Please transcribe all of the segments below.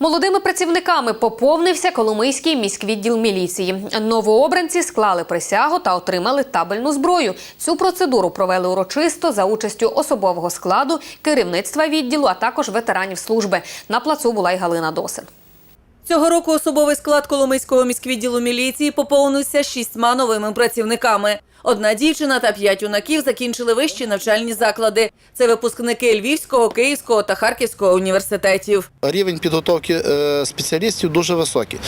Молодими працівниками поповнився Коломийський міськвідділ міліції. Новообранці склали присягу та отримали табельну зброю. Цю процедуру провели урочисто за участю особового складу, керівництва відділу, а також ветеранів служби. На плацу була й Галина Досин. Цього року особовий склад Коломийського міськвідділу міліції поповнився шістьма новими працівниками. Одна дівчина та п'ять юнаків закінчили вищі навчальні заклади. Це випускники Львівського, Київського та Харківського університетів. Рівень підготовки е, спеціалістів дуже високий.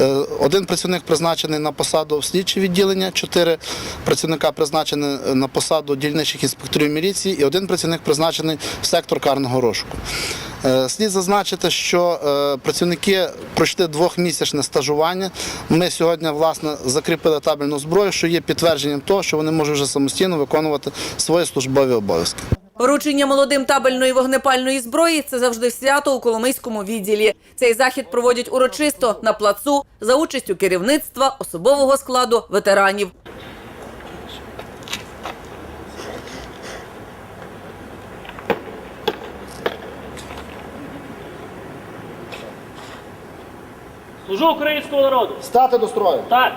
Е, Один працівник призначений на посаду в слідче відділення, чотири працівника призначені на посаду дільничих інспекторів міліції і один працівник призначений в сектор карного розшуку. Е, Слід зазначити, що е, працівники пройшли двохмісячне стажування. Ми сьогодні власне закріпили табельну зброю, що є підтвердженням того, що вони можуть вже самостійно виконувати свої службові обов'язки. Вручення молодим табельної вогнепальної зброї це завжди свято у Коломийському відділі. Цей захід проводять урочисто на плацу за участю керівництва, особового складу, ветеранів. Служу українському народу. Стати до строю! Так.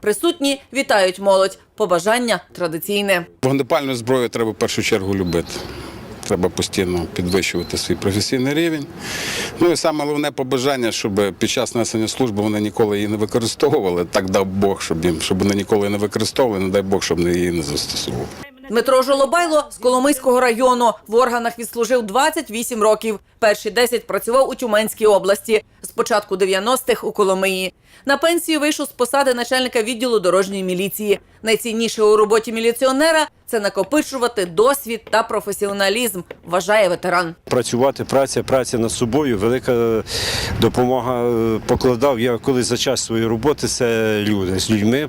Присутні вітають молодь. Побажання традиційне. Вогнепальну зброю треба в першу чергу любити. Треба постійно підвищувати свій професійний рівень. Ну і саме головне побажання, щоб під час несення служби вони ніколи її не використовували. Так дав Бог, щоб їм, щоб вони ніколи не використовували, не дай Бог, щоб вони її не застосовували. Дмитро Жолобайло з Коломийського району в органах відслужив 28 років. Перші 10 працював у Тюменській області. З початку 90-х у Коломиї. На пенсію вийшов з посади начальника відділу дорожньої міліції. Найцінніше у роботі міліціонера це накопичувати досвід та професіоналізм, вважає ветеран. Працювати, праця, праця над собою, велика допомога е, покладав. Я колись за час своєї роботи це люди з людьми,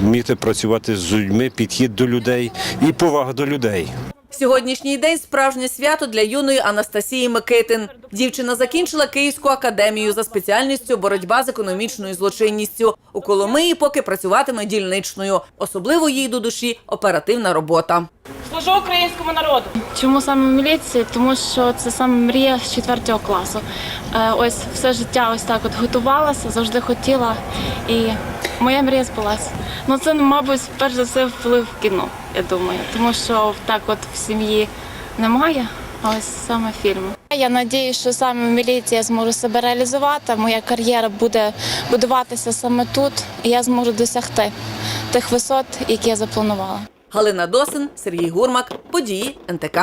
вміти працювати з людьми, підхід до людей і повага до людей. Сьогоднішній день справжнє свято для юної Анастасії Микитин. Дівчина закінчила Київську академію за спеціальністю боротьба з економічною злочинністю. У Коломиї поки працюватиме дільничною. Особливо їй до душі оперативна робота. Служу українському народу. Чому саме міліції? Тому що це саме мрія з 4 класу. Е, Ось все життя ось так от готувалася, завжди хотіла, і моя мрія збулася. Ну це, мабуть, перш за все вплив кіно, я думаю, тому що так от в сім'ї немає. А ось саме фільми. Я сподіваюся, що саме в міліції я зможу себе реалізувати. Моя кар'єра буде будуватися саме тут, і я зможу досягти тих висот, які я запланувала. Галина Досин, Сергій Гурмак, події НТК.